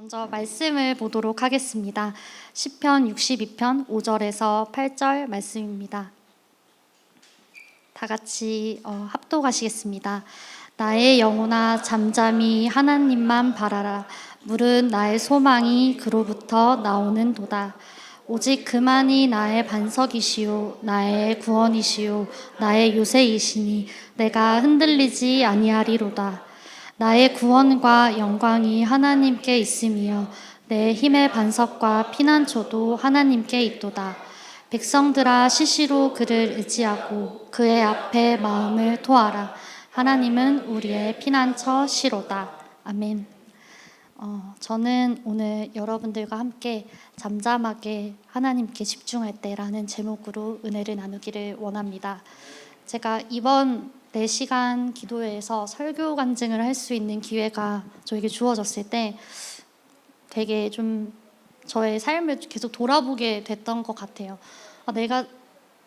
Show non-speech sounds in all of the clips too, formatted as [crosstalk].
먼저 말씀을 보도록 하겠습니다. 시편 62편 5절에서 8절 말씀입니다. 다 같이 어, 합독하시겠습니다. 나의 영혼아 잠잠히 하나님만 바라라. 물은 나의 소망이 그로부터 나오는 도다. 오직 그만이 나의 반석이시요 나의 구원이시요 나의 요새이시니 내가 흔들리지 아니하리로다. 나의 구원과 영광이 하나님께 있으며 내 힘의 반석과 피난처도 하나님께 있도다. 백성들아 시시로 그를 의지하고 그의 앞에 마음을 토하라. 하나님은 우리의 피난처 시로다. 아멘. 어, 저는 오늘 여러분들과 함께 잠잠하게 하나님께 집중할 때라는 제목으로 은혜를 나누기를 원합니다. 제가 이번 4시간 기도회에서 설교 간증을 할 수 있는 기회가 저에게 주어졌을 때 되게 좀 저의 삶을 계속 돌아보게 됐던 것 같아요. 아, 내가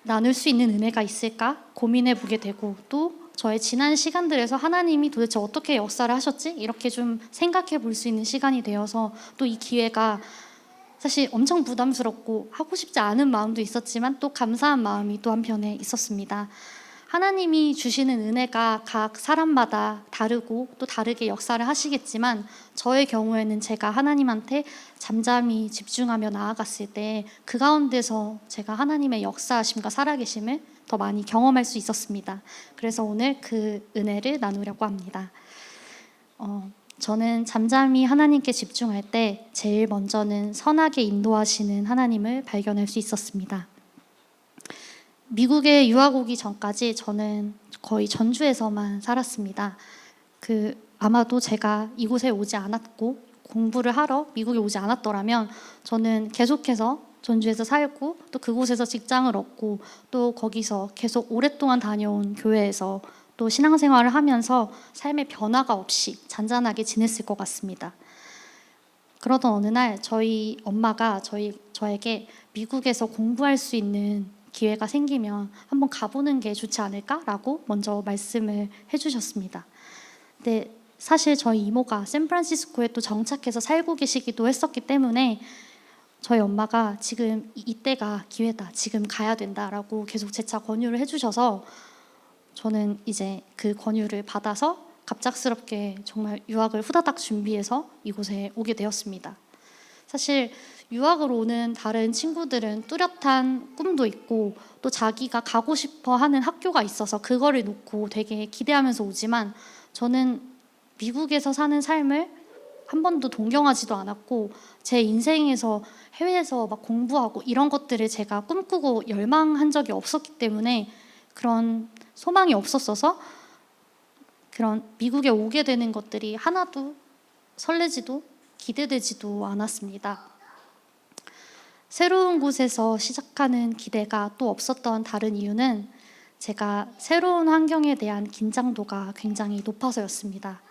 나눌 수 있는 은혜가 있을까 고민해 보게 되고 또 저의 지난 시간들에서 하나님이 도대체 어떻게 역사를 하셨지? 이렇게 좀 생각해 볼 수 있는 시간이 되어서 또 이 기회가 사실 엄청 부담스럽고 하고 싶지 않은 마음도 있었지만 또 감사한 마음이 또 한편에 있었습니다. 하나님이 주시는 은혜가 각 사람마다 다르고 또 다르게 역사를 하시겠지만 저의 경우에는 제가 하나님한테 잠잠히 집중하며 나아갔을 때 그 가운데서 제가 하나님의 역사하심과 살아계심을 더 많이 경험할 수 있었습니다. 그래서 오늘 그 은혜를 나누려고 합니다. 어, 저는 잠잠히 하나님께 집중할 때 제일 먼저는 선하게 인도하시는 하나님을 발견할 수 있었습니다. 미국에 유학 오기 전까지 저는 거의 전주에서만 살았습니다. 그 아마도 제가 이곳에 오지 않았고 공부를 하러 미국에 오지 않았더라면 저는 계속해서 전주에서 살고 또 그곳에서 직장을 얻고 또 거기서 계속 오랫동안 다녀온 교회에서 또 신앙생활을 하면서 삶의 변화가 없이 잔잔하게 지냈을 것 같습니다. 그러던 어느 날 저희 엄마가 저희 저에게 미국에서 공부할 수 있는 기회가 생기면 한번 가보는 게 좋지 않을까라고 먼저 말씀을 해주셨습니다. 근데 사실 저희 이모가 샌프란시스코에 또 정착해서 살고 계시기도 했었기 때문에 저희 엄마가 지금 이- 이때가 기회다, 지금 가야 된다라고 계속 재차 권유를 해주셔서 저는 이제 그 권유를 받아서 갑작스럽게 정말 유학을 후다닥 준비해서 이곳에 오게 되었습니다. 사실 유학을 오는 다른 친구들은 뚜렷한 꿈도 있고 또 자기가 가고 싶어 하는 학교가 있어서 그거를 놓고 되게 기대하면서 오지만 저는 미국에서 사는 삶을 한 번도 동경하지도 않았고 제 인생에서 해외에서 막 공부하고 이런 것들을 제가 꿈꾸고 열망한 적이 없었기 때문에 그런 소망이 없었어서 그런 미국에 오게 되는 것들이 하나도 설레지도 기대되지도 않았습니다. 새로운 곳에서 시작하는 기대가 또 없었던 다른 이유는 제가 새로운 환경에 대한 긴장도가 굉장히 높아서였습니다.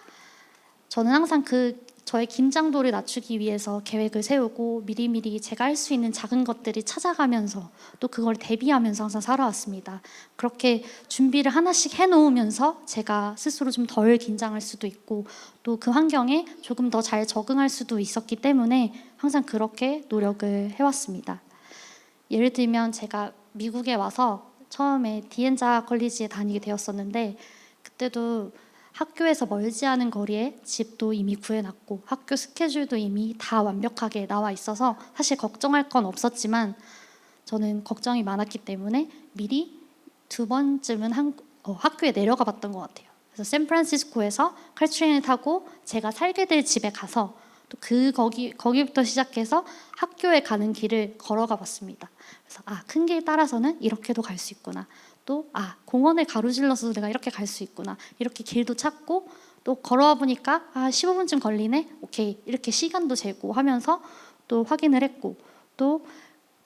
저는 항상 그 저의 긴장도를 낮추기 위해서 계획을 세우고 미리미리 제가 할 수 있는 작은 것들을 찾아가면서 또 그걸 대비하면서 항상 살아왔습니다. 그렇게 준비를 하나씩 해놓으면서 제가 스스로 좀 덜 긴장할 수도 있고 또 그 환경에 조금 더 잘 적응할 수도 있었기 때문에 항상 그렇게 노력을 해왔습니다. 예를 들면 제가 미국에 와서 처음에 디엔자 컬리지에 다니게 되었었는데 그때도 학교에서 멀지 않은 거리에 집도 이미 구해놨고 학교 스케줄도 이미 다 완벽하게 나와 있어서 사실 걱정할 건 없었지만 저는 걱정이 많았기 때문에 미리 두 번쯤은 한, 어, 학교에 내려가 봤던 것 같아요. 그래서 샌프란시스코에서 칼트레인을 타고 제가 살게 될 집에 가서 또 그 거기 거기부터 시작해서 학교에 가는 길을 걸어가 봤습니다. 그래서 아 큰 길 따라서는 이렇게도 갈 수 있구나. 또 아 공원을 가로질러서 내가 이렇게 갈 수 있구나. 이렇게 길도 찾고 또 걸어와 보니까 아 15분쯤 걸리네. 오케이 이렇게 시간도 재고 하면서 또 확인을 했고 또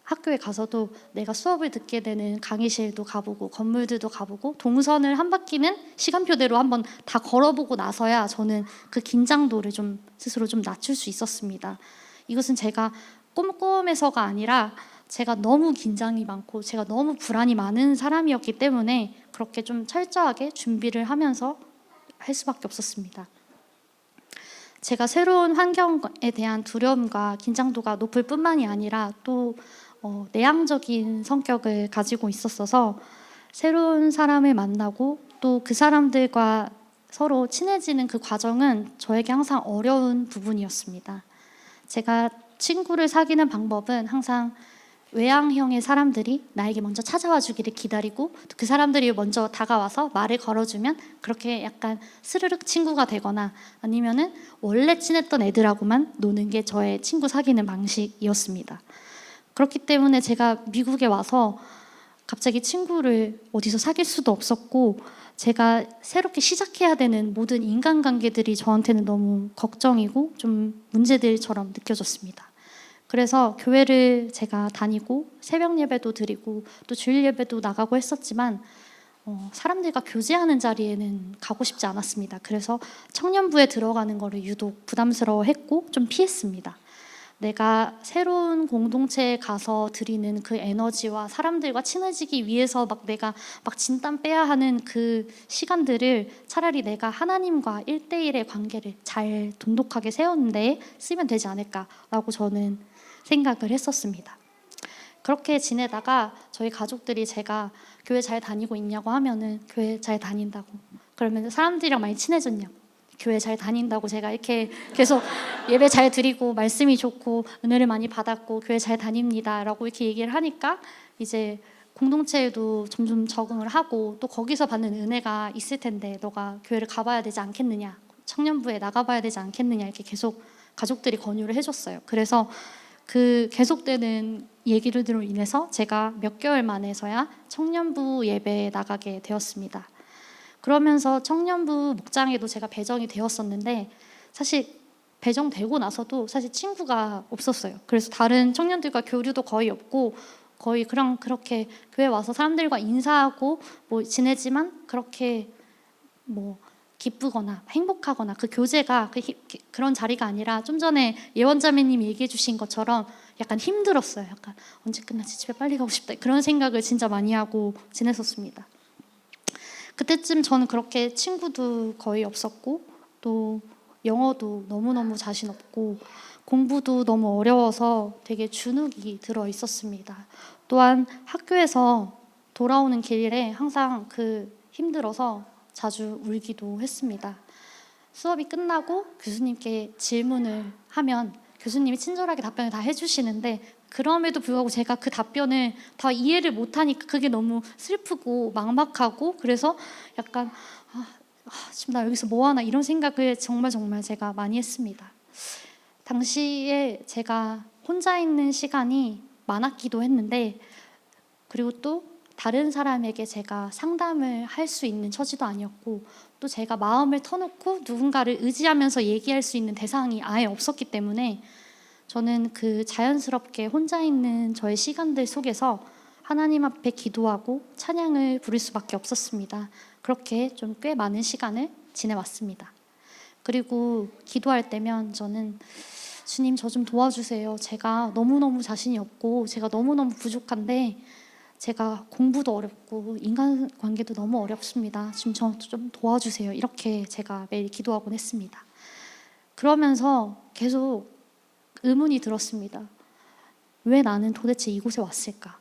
학교에 가서도 내가 수업을 듣게 되는 강의실도 가보고 건물들도 가보고 동선을 한 바퀴는 시간표대로 한번 다 걸어보고 나서야 저는 그 긴장도를 좀 스스로 좀 낮출 수 있었습니다. 이것은 제가 꼼꼼해서가 아니라 제가 너무 긴장이 많고 제가 너무 불안이 많은 사람이었기 때문에 그렇게 좀 철저하게 준비를 하면서 할 수밖에 없었습니다. 제가 새로운 환경에 대한 두려움과 긴장도가 높을 뿐만이 아니라 또 어, 내향적인 성격을 가지고 있었어서 새로운 사람을 만나고 또 그 사람들과 서로 친해지는 그 과정은 저에게 항상 어려운 부분이었습니다. 제가 친구를 사귀는 방법은 항상 외향형의 사람들이 나에게 먼저 찾아와 주기를 기다리고 또그 사람들이 먼저 다가와서 말을 걸어주면 그렇게 약간 스르륵 친구가 되거나 아니면은 원래 친했던 애들하고만 노는 게 저의 친구 사귀는 방식이었습니다. 그렇기 때문에 제가 미국에 와서 갑자기 친구를 어디서 사귈 수도 없었고 제가 새롭게 시작해야 되는 모든 인간관계들이 저한테는 너무 걱정이고 좀 문제들처럼 느껴졌습니다. 그래서 교회를 제가 다니고 새벽 예배도 드리고 또 주일 예배도 나가고 했었지만 어, 사람들과 교제하는 자리에는 가고 싶지 않았습니다. 그래서 청년부에 들어가는 거를 유독 부담스러워했고 좀 피했습니다. 내가 새로운 공동체에 가서 드리는 그 에너지와 사람들과 친해지기 위해서 막 내가 막 진땀 빼야 하는 그 시간들을 차라리 내가 하나님과 일대일의 관계를 잘 돈독하게 세우는데 쓰면 되지 않을까라고 저는 생각을 했었습니다. 그렇게 지내다가 저희 가족들이 제가 교회 잘 다니고 있냐고 하면은 교회 잘 다닌다고 그러면 사람들이랑 많이 친해졌냐고 교회 잘 다닌다고 제가 이렇게 계속 예배 잘 드리고 말씀이 좋고 은혜를 많이 받았고 교회 잘 다닙니다라고 이렇게 얘기를 하니까 이제 공동체에도 점점 적응을 하고 또 거기서 받는 은혜가 있을 텐데 너가 교회를 가봐야 되지 않겠느냐 청년부에 나가봐야 되지 않겠느냐 이렇게 계속 가족들이 권유를 해줬어요. 그래서 그 계속되는 얘기들로 인해서 제가 몇 개월 만에서야 청년부 예배에 나가게 되었습니다. 그러면서 청년부 목장에도 제가 배정이 되었었는데 사실 배정되고 나서도 사실 친구가 없었어요. 그래서 다른 청년들과 교류도 거의 없고 거의 그냥 그렇게 교회 와서 사람들과 인사하고 뭐 지내지만 그렇게 뭐 기쁘거나 행복하거나 그 교제가 그 히- 그런 자리가 아니라 좀 전에 예원자매님이 얘기해 주신 것처럼 약간 힘들었어요. 약간 언제 끝나지 집에 빨리 가고 싶다 그런 생각을 진짜 많이 하고 지냈었습니다. 그때쯤 저는 그렇게 친구도 거의 없었고 또 영어도 너무너무 자신 없고 공부도 너무 어려워서 되게 주눅이 들어 있었습니다. 또한 학교에서 돌아오는 길에 항상 그 힘들어서 자주 울기도 했습니다. 수업이 끝나고 교수님께 질문을 하면 교수님이 친절하게 답변을 다 해주시는데 그럼에도 불구하고 제가 그 답변을 다 이해를 못하니까 그게 너무 슬프고 막막하고 그래서 약간 아, 아, 지금 나 여기서 뭐 하나 이런 생각을 정말 정말 제가 많이 했습니다. 당시에 제가 혼자 있는 시간이 많았기도 했는데 그리고 또 다른 사람에게 제가 상담을 할 수 있는 처지도 아니었고 또 제가 마음을 터놓고 누군가를 의지하면서 얘기할 수 있는 대상이 아예 없었기 때문에 저는 그 자연스럽게 혼자 있는 저의 시간들 속에서 하나님 앞에 기도하고 찬양을 부를 수밖에 없었습니다. 그렇게 좀 꽤 많은 시간을 지내왔습니다. 그리고 기도할 때면 저는 주님 저 좀 도와주세요. 제가 너무너무 자신이 없고 제가 너무너무 부족한데 제가 공부도 어렵고 인간 관계도 너무 어렵습니다. 지금 저 좀 도와주세요. 이렇게 제가 매일 기도하곤 했습니다. 그러면서 계속 의문이 들었습니다. 왜 나는 도대체 이곳에 왔을까?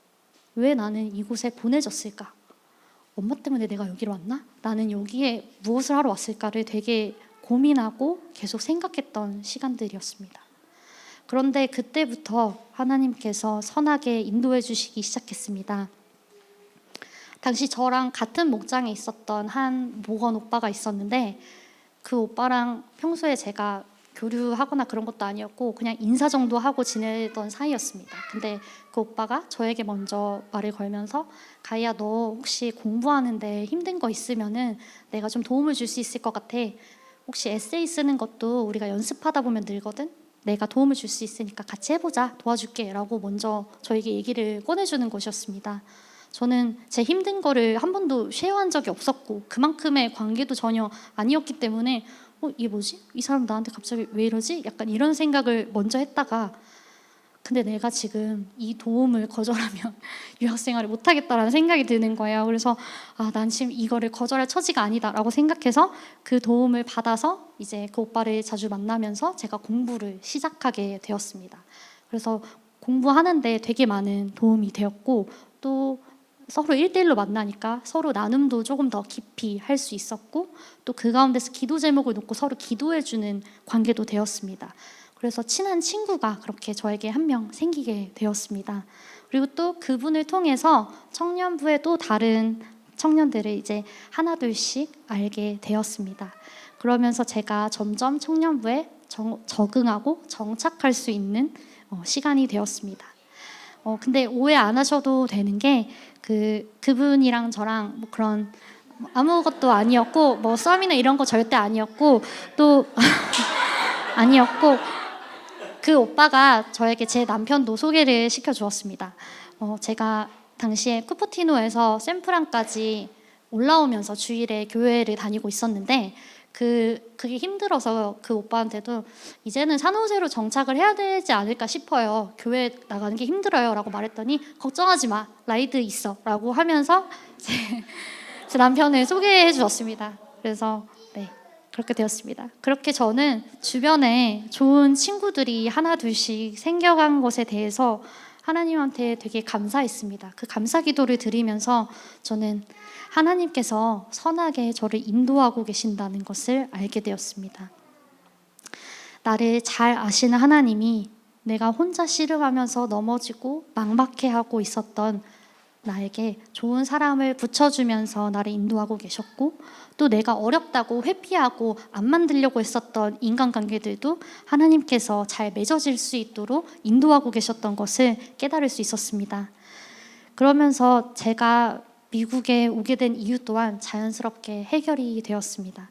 왜 나는 이곳에 보내졌을까? 엄마 때문에 내가 여기로 왔나? 나는 여기에 무엇을 하러 왔을까를 되게 고민하고 계속 생각했던 시간들이었습니다. 그런데 그때부터 하나님께서 선하게 인도해 주시기 시작했습니다. 당시 저랑 같은 목장에 있었던 한 목원 오빠가 있었는데 그 오빠랑 평소에 제가 교류하거나 그런 것도 아니었고 그냥 인사 정도 하고 지내던 사이였습니다. 근데 그 오빠가 저에게 먼저 말을 걸면서 가희야 너 혹시 공부하는데 힘든 거 있으면은 내가 좀 도움을 줄 수 있을 것 같아. 혹시 에세이 쓰는 것도 우리가 연습하다 보면 늘거든. 내가 도움을 줄 수 있으니까 같이 해보자 도와줄게라고 먼저 저에게 얘기를 꺼내주는 것이었습니다. 저는 제 힘든 거를 한 번도 쉐어한 적이 없었고 그만큼의 관계도 전혀 아니었기 때문에 어 이게 뭐지? 이 사람 나한테 갑자기 왜 이러지? 약간 이런 생각을 먼저 했다가 근데 내가 지금 이 도움을 거절하면 [laughs] 유학 생활을 못 하겠다라는 생각이 드는 거예요. 그래서 아, 난 지금 이거를 거절할 처지가 아니다라고 생각해서 그 도움을 받아서 이제 그 오빠를 자주 만나면서 제가 공부를 시작하게 되었습니다. 그래서 공부하는데 되게 많은 도움이 되었고 또 서로 일대일로 만나니까 서로 나눔도 조금 더 깊이 할 수 있었고 또 그 가운데서 기도 제목을 놓고 서로 기도해 주는 관계도 되었습니다. 그래서 친한 친구가 그렇게 저에게 한 명 생기게 되었습니다. 그리고 또 그분을 통해서 청년부의 또 다른 청년들을 이제 하나둘씩 알게 되었습니다. 그러면서 제가 점점 청년부에 정- 적응하고 정착할 수 있는 어, 시간이 되었습니다. 어, 근데 오해 안 하셔도 되는 게 그 그분이랑 저랑 뭐 그런 뭐 아무것도 아니었고 뭐 썸이나 이런 거 절대 아니었고 또 [laughs] 아니었고 그 오빠가 저에게 제 남편도 소개를 시켜 주었습니다. 어, 제가 당시에 쿠퍼티노에서 샌프란까지 올라오면서 주일에 교회를 다니고 있었는데 그 그게 힘들어서 그 오빠한테도 이제는 산호세로 정착을 해야 되지 않을까 싶어요. 교회 나가는 게 힘들어요라고 말했더니 걱정하지 마. 라이드 있어라고 하면서 제, 제 남편을 소개해 주었습니다. 그래서 네. 그렇게 되었습니다. 그렇게 저는 주변에 좋은 친구들이 하나 둘씩 생겨간 것에 대해서 하나님한테 되게 감사했습니다. 그 감사 기도를 드리면서 저는 하나님께서 선하게 저를 인도하고 계신다는 것을 알게 되었습니다. 나를 잘 아시는 하나님이 내가 혼자 씨름하면서 넘어지고 막막해하고 있었던 나에게 좋은 사람을 붙여주면서 나를 인도하고 계셨고 또 내가 어렵다고 회피하고 안 만들려고 했었던 인간관계들도 하나님께서 잘 맺어질 수 있도록 인도하고 계셨던 것을 깨달을 수 있었습니다. 그러면서 제가 미국에 오게 된 이유 또한 자연스럽게 해결이 되었습니다.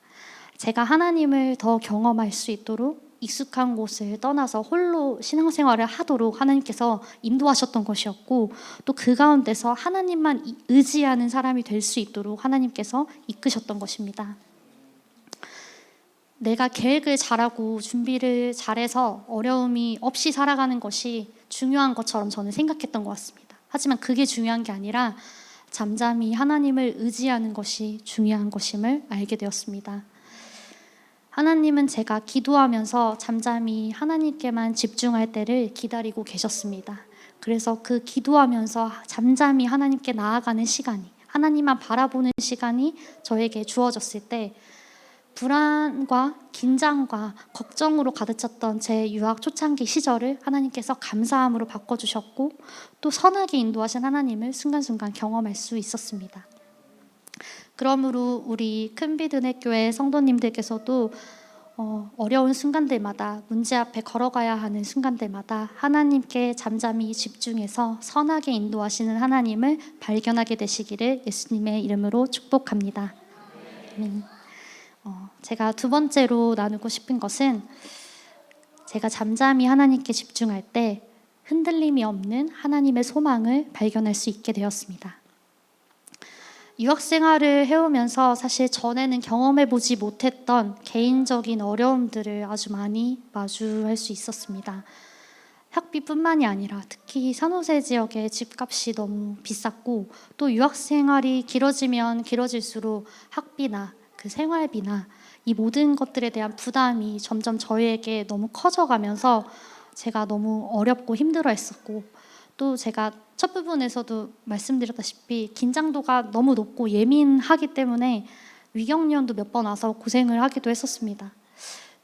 제가 하나님을 더 경험할 수 있도록 익숙한 곳을 떠나서 홀로 신앙생활을 하도록 하나님께서 인도하셨던 것이었고 또 그 가운데서 하나님만 이- 의지하는 사람이 될 수 있도록 하나님께서 이끄셨던 것입니다. 내가 계획을 잘하고 준비를 잘해서 어려움이 없이 살아가는 것이 중요한 것처럼 저는 생각했던 것 같습니다. 하지만 그게 중요한 게 아니라 잠잠히 하나님을 의지하는 것이 중요한 것임을 알게 되었습니다. 하나님은 제가 기도하면서 잠잠히 하나님께만 집중할 때를 기다리고 계셨습니다. 그래서 그 기도하면서 잠잠히 하나님께 나아가는 시간이, 하나님만 바라보는 시간이 저에게 주어졌을 때 불안과 긴장과 걱정으로 가득 찼던 제 유학 초창기 시절을 하나님께서 감사함으로 바꿔주셨고 또 선하게 인도하신 하나님을 순간순간 경험할 수 있었습니다. 그러므로 우리 큰비드네 교회 성도님들께서도 어, 어려운 순간들마다 문제 앞에 걸어가야 하는 순간들마다 하나님께 잠잠히 집중해서 선하게 인도하시는 하나님을 발견하게 되시기를 예수님의 이름으로 축복합니다. 아멘. 어, 제가 두 번째로 나누고 싶은 것은 제가 잠잠히 하나님께 집중할 때 흔들림이 없는 하나님의 소망을 발견할 수 있게 되었습니다. 유학 생활을 해오면서 사실 전에는 경험해 보지 못했던 개인적인 어려움들을 아주 많이 마주할 수 있었습니다. 학비뿐만이 아니라 특히 산호세 지역의 집값이 너무 비쌌고 또 유학 생활이 길어지면 길어질수록 학비나 그 생활비나 이 모든 것들에 대한 부담이 점점 저희에게 너무 커져가면서 제가 너무 어렵고 힘들어 했었고 또 제가 첫 부분에서도 말씀드렸다시피 긴장도가 너무 높고 예민하기 때문에 위경련도 몇 번 와서 고생을 하기도 했었습니다.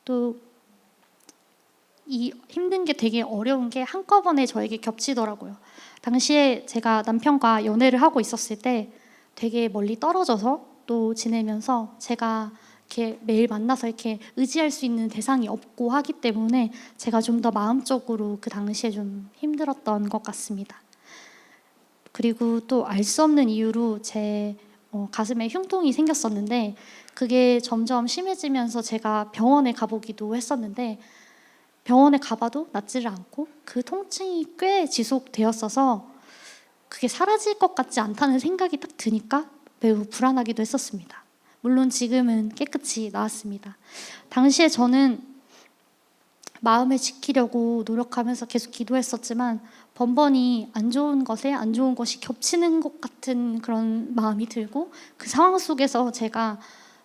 또 이 힘든 게 되게 어려운 게 한꺼번에 저에게 겹치더라고요. 당시에 제가 남편과 연애를 하고 있었을 때 되게 멀리 떨어져서 또 지내면서 제가 이렇게 매일 만나서 이렇게 의지할 수 있는 대상이 없고 하기 때문에 제가 좀 더 마음적으로 그 당시에 좀 힘들었던 것 같습니다. 그리고 또 알 수 없는 이유로 제 어, 가슴에 흉통이 생겼었는데 그게 점점 심해지면서 제가 병원에 가보기도 했었는데 병원에 가봐도 낫지를 않고 그 통증이 꽤 지속되었어서 그게 사라질 것 같지 않다는 생각이 딱 드니까 매우 불안하기도 했었습니다. 물론 지금은 깨끗이 나았습니다. 당시에 저는 마음을 지키려고 노력하면서 계속 기도했었지만 번번이 안 좋은 것에 안 좋은 것이 겹치는 것 같은 그런 마음이 들고 그 상황 속에서 제가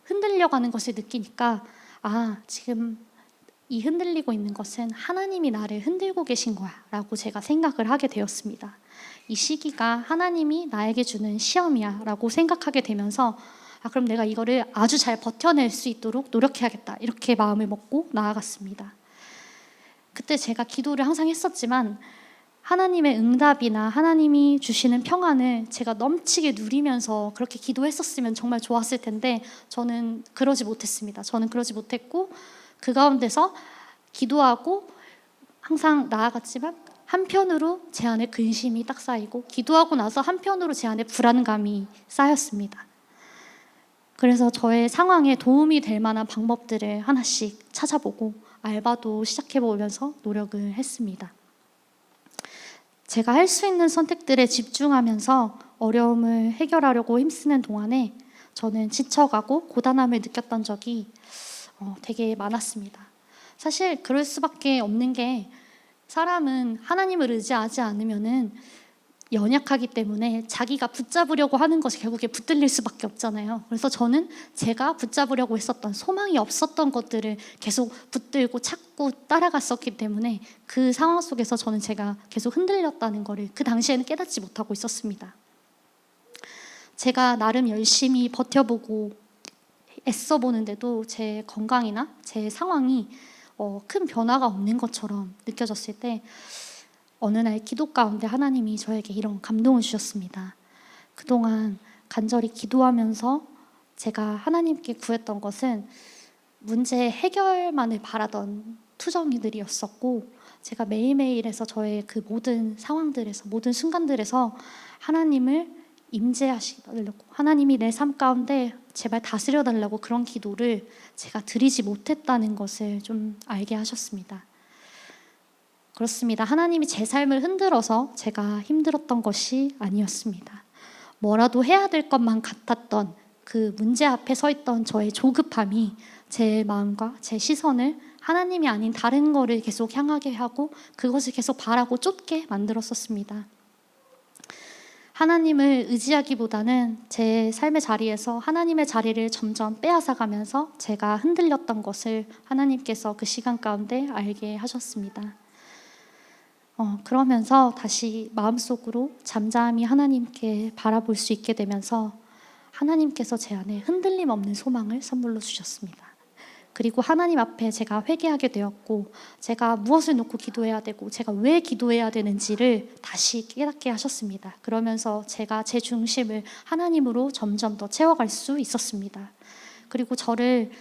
흔들려가는 것을 느끼니까 아 지금 이 흔들리고 있는 것은 하나님이 나를 흔들고 계신 거야라고 제가 생각을 하게 되었습니다. 이 시기가 하나님이 나에게 주는 시험이야라고 생각하게 되면서 아 그럼 내가 이거를 아주 잘 버텨낼 수 있도록 노력해야겠다 이렇게 마음을 먹고 나아갔습니다. 그때 제가 기도를 항상 했었지만 하나님의 응답이나 하나님이 주시는 평안을 제가 넘치게 누리면서 그렇게 기도했었으면 정말 좋았을 텐데 저는 그러지 못했습니다. 저는 그러지 못했고 그 가운데서 기도하고 항상 나아갔지만 한편으로 제 안에 근심이 딱 쌓이고 기도하고 나서 한편으로 제 안에 불안감이 쌓였습니다. 그래서 저의 상황에 도움이 될 만한 방법들을 하나씩 찾아보고 알바도 시작해 보면서 노력을 했습니다. 제가 할 수 있는 선택들에 집중하면서 어려움을 해결하려고 힘쓰는 동안에 저는 지쳐가고 고단함을 느꼈던 적이 어, 되게 많았습니다. 사실 그럴 수밖에 없는 게 사람은 하나님을 의지하지 않으면은 연약하기 때문에 자기가 붙잡으려고 하는 것이 결국에 붙들릴 수밖에 없잖아요. 그래서 저는 제가 붙잡으려고 했었던 소망이 없었던 것들을 계속 붙들고 찾고 따라갔었기 때문에 그 상황 속에서 저는 제가 계속 흔들렸다는 것을 그 당시에는 깨닫지 못하고 있었습니다. 제가 나름 열심히 버텨보고 애써 보는데도 제 건강이나 제 상황이 어, 큰 변화가 없는 것처럼 느껴졌을 때 어느 날 기도 가운데 하나님이 저에게 이런 감동을 주셨습니다. 그동안 간절히 기도하면서 제가 하나님께 구했던 것은 문제 해결만을 바라던 투정이들이었었고 제가 매일매일에서 저의 그 모든 상황들에서 모든 순간들에서 하나님을 임재하시려고 하나님이 내 삶 가운데 제발 다스려 달라고 그런 기도를 제가 드리지 못했다는 것을 좀 알게 하셨습니다. 그렇습니다. 하나님이 제 삶을 흔들어서 제가 힘들었던 것이 아니었습니다. 뭐라도 해야 될 것만 같았던 그 문제 앞에 서 있던 저의 조급함이 제 마음과 제 시선을 하나님이 아닌 다른 거를 계속 향하게 하고 그것을 계속 바라고 쫓게 만들었었습니다. 하나님을 의지하기보다는 제 삶의 자리에서 하나님의 자리를 점점 빼앗아 가면서 제가 흔들렸던 것을 하나님께서 그 시간 가운데 알게 하셨습니다. 어, 그러면서 다시 마음속으로 잠잠히 하나님께 바라볼 수 있게 되면서 하나님께서 제 안에 흔들림 없는 소망을 선물로 주셨습니다. 그리고 하나님 앞에 제가 회개하게 되었고 제가 무엇을 놓고 기도해야 되고 제가 왜 기도해야 되는지를 다시 깨닫게 하셨습니다. 그러면서 제가 제 중심을 하나님으로 점점 더 채워갈 수 있었습니다. 그리고 저를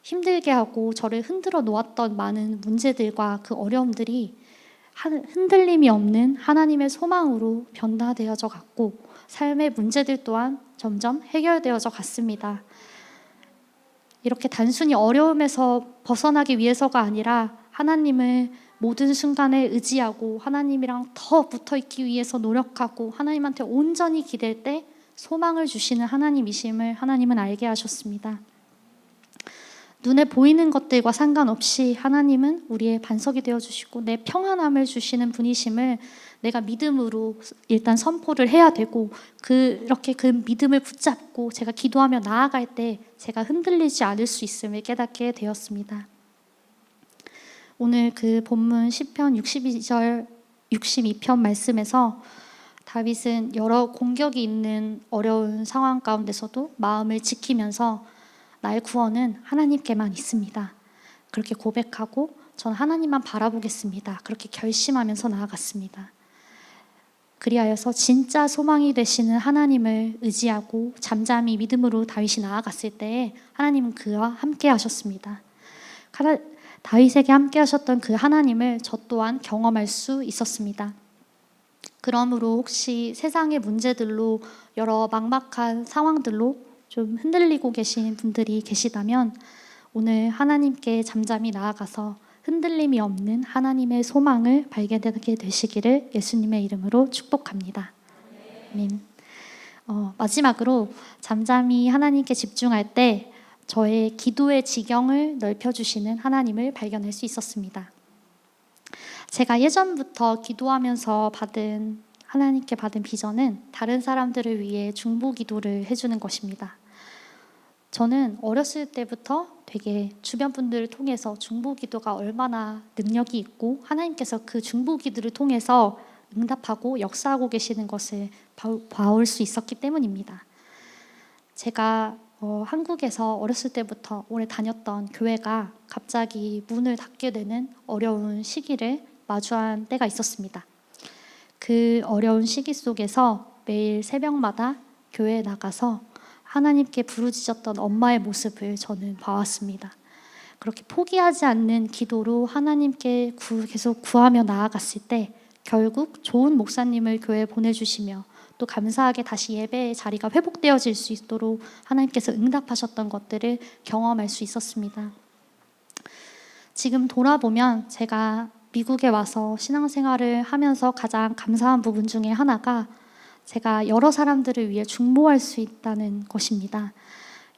힘들게 하고 저를 흔들어 놓았던 많은 문제들과 그 어려움들이 흔들림이 없는 하나님의 소망으로 변화되어져 갔고 삶의 문제들 또한 점점 해결되어져 갔습니다. 이렇게 단순히 어려움에서 벗어나기 위해서가 아니라 하나님을 모든 순간에 의지하고 하나님이랑 더 붙어 있기 위해서 노력하고 하나님한테 온전히 기댈 때 소망을 주시는 하나님이심을 하나님은 알게 하셨습니다. 눈에 보이는 것들과 상관없이 하나님은 우리의 반석이 되어 주시고 내 평안함을 주시는 분이심을 내가 믿음으로 일단 선포를 해야 되고 그렇게 그 믿음을 붙잡고 제가 기도하며 나아갈 때 제가 흔들리지 않을 수 있음을 깨닫게 되었습니다. 오늘 그 본문 10편 62절 62편 말씀에서 다윗은 여러 공격이 있는 어려운 상황 가운데서도 마음을 지키면서 나의 구원은 하나님께만 있습니다. 그렇게 고백하고 전 하나님만 바라보겠습니다. 그렇게 결심하면서 나아갔습니다. 그리하여서 진짜 소망이 되시는 하나님을 의지하고 잠잠히 믿음으로 다윗이 나아갔을 때 하나님은 그와 함께 하셨습니다. 다윗에게 함께 하셨던 그 하나님을 저 또한 경험할 수 있었습니다. 그러므로 혹시 세상의 문제들로 여러 막막한 상황들로 좀 흔들리고 계신 분들이 계시다면 오늘 하나님께 잠잠히 나아가서 흔들림이 없는 하나님의 소망을 발견하게 되시기를 예수님의 이름으로 축복합니다. 아멘. 어, 마지막으로 잠잠히 하나님께 집중할 때 저의 기도의 지경을 넓혀주시는 하나님을 발견할 수 있었습니다. 제가 예전부터 기도하면서 받은 하나님께 받은 비전은 다른 사람들을 위해 중보 기도를 해주는 것입니다. 저는 어렸을 때부터 되게 주변 분들을 통해서 중보 기도가 얼마나 능력이 있고 하나님께서 그 중보 기도를 통해서 응답하고 역사하고 계시는 것을 봐- 봐올 수 있었기 때문입니다. 제가 어, 한국에서 어렸을 때부터 오래 다녔던 교회가 갑자기 문을 닫게 되는 어려운 시기를 마주한 때가 있었습니다. 그 어려운 시기 속에서 매일 새벽마다 교회에 나가서 하나님께 부르짖었던 엄마의 모습을 저는 봐왔습니다. 그렇게 포기하지 않는 기도로 하나님께 구- 계속 구하며 나아갔을 때 결국 좋은 목사님을 교회에 보내주시며 또 감사하게 다시 예배의 자리가 회복되어질 수 있도록 하나님께서 응답하셨던 것들을 경험할 수 있었습니다. 지금 돌아보면 제가 미국에 와서 신앙생활을 하면서 가장 감사한 부분 중에 하나가 제가 여러 사람들을 위해 중보할 수 있다는 것입니다.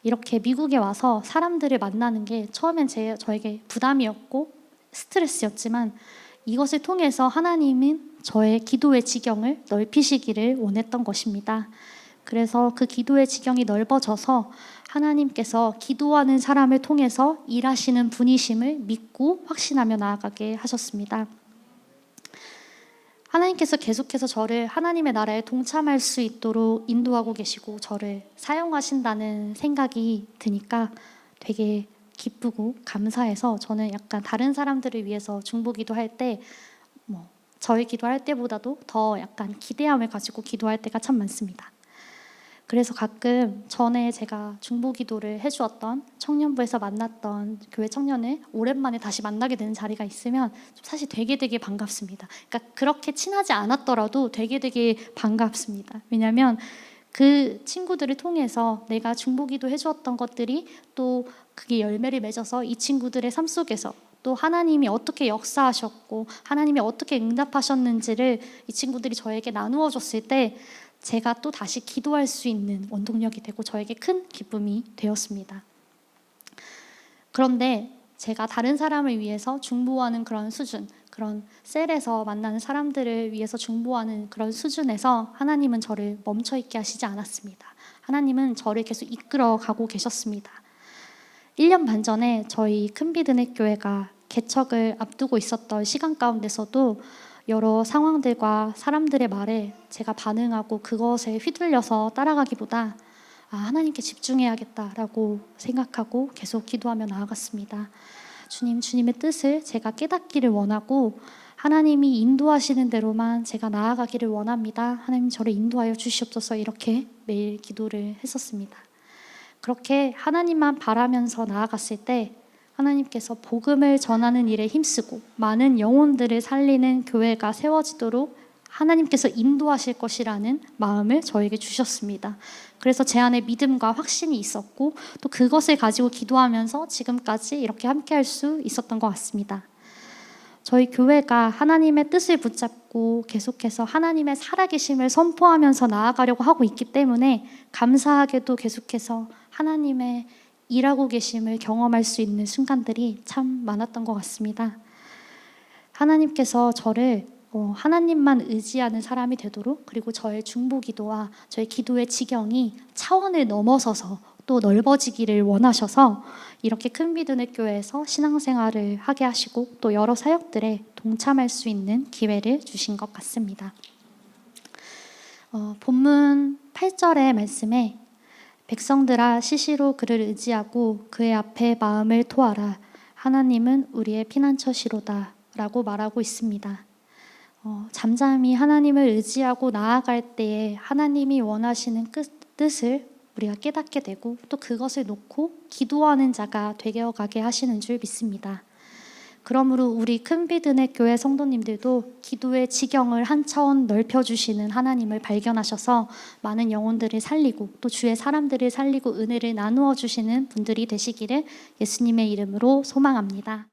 이렇게 미국에 와서 사람들을 만나는 게 처음엔 제, 저에게 부담이었고 스트레스였지만 이것을 통해서 하나님은 저의 기도의 지경을 넓히시기를 원했던 것입니다. 그래서 그 기도의 지경이 넓어져서 하나님께서 기도하는 사람을 통해서 일하시는 분이심을 믿고 확신하며 나아가게 하셨습니다. 하나님께서 계속해서 저를 하나님의 나라에 동참할 수 있도록 인도하고 계시고 저를 사용하신다는 생각이 드니까 되게 기쁘고 감사해서 저는 약간 다른 사람들을 위해서 중보기도 할 때 뭐 저희 기도할 때보다도 더 약간 기대함을 가지고 기도할 때가 참 많습니다. 그래서 가끔 전에 제가 중보기도를 해주었던 청년부에서 만났던 교회 청년을 오랜만에 다시 만나게 되는 자리가 있으면 사실 되게 되게 반갑습니다. 그러니까 그렇게 친하지 않았더라도 되게 되게 반갑습니다. 왜냐하면 그 친구들을 통해서 내가 중보기도 해주었던 것들이 또 그게 열매를 맺어서 이 친구들의 삶 속에서 또 하나님이 어떻게 역사하셨고 하나님이 어떻게 응답하셨는지를 이 친구들이 저에게 나누어 줬을 때 제가 또 다시 기도할 수 있는 원동력이 되고 저에게 큰 기쁨이 되었습니다. 그런데 제가 다른 사람을 위해서 중보하는 그런 수준, 그런 셀에서 만나는 사람들을 위해서 중보하는 그런 수준에서 하나님은 저를 멈춰 있게 하시지 않았습니다. 하나님은 저를 계속 이끌어 가고 계셨습니다. 1년 반 전에 저희 큰비드네 교회가 개척을 앞두고 있었던 시간 가운데서도 여러 상황들과 사람들의 말에 제가 반응하고 그것에 휘둘려서 따라가기보다 아, 하나님께 집중해야겠다라고 생각하고 계속 기도하며 나아갔습니다. 주님, 주님의 뜻을 제가 깨닫기를 원하고 하나님이 인도하시는 대로만 제가 나아가기를 원합니다. 하나님 저를 인도하여 주시옵소서 이렇게 매일 기도를 했었습니다. 그렇게 하나님만 바라면서 나아갔을 때 하나님께서 복음을 전하는 일에 힘쓰고 많은 영혼들을 살리는 교회가 세워지도록 하나님께서 인도하실 것이라는 마음을 저에게 주셨습니다. 그래서 제 안에 믿음과 확신이 있었고 또 그것을 가지고 기도하면서 지금까지 이렇게 함께 할 수 있었던 것 같습니다. 저희 교회가 하나님의 뜻을 붙잡고 계속해서 하나님의 살아계심을 선포하면서 나아가려고 하고 있기 때문에 감사하게도 계속해서 하나님의 일하고 계심을 경험할 수 있는 순간들이 참 많았던 것 같습니다. 하나님께서 저를 어, 하나님만 의지하는 사람이 되도록 그리고 저의 중보 기도와 저의 기도의 지경이 차원을 넘어서서 또 넓어지기를 원하셔서 이렇게 큰 믿음의 교회에서 신앙생활을 하게 하시고 또 여러 사역들에 동참할 수 있는 기회를 주신 것 같습니다. 어, 본문 8절의 말씀에 백성들아 시시로 그를 의지하고 그의 앞에 마음을 토하라 하나님은 우리의 피난처시로다 라고 말하고 있습니다. 어, 잠잠히 하나님을 의지하고 나아갈 때에 하나님이 원하시는 끝, 뜻을 우리가 깨닫게 되고 또 그것을 놓고 기도하는 자가 되어가게 하시는 줄 믿습니다. 그러므로 우리 큰비드네 교회 성도님들도 기도의 지경을 한 차원 넓혀 주시는 하나님을 발견하셔서 많은 영혼들을 살리고 또 주의 사람들을 살리고 은혜를 나누어 주시는 분들이 되시기를 예수님의 이름으로 소망합니다.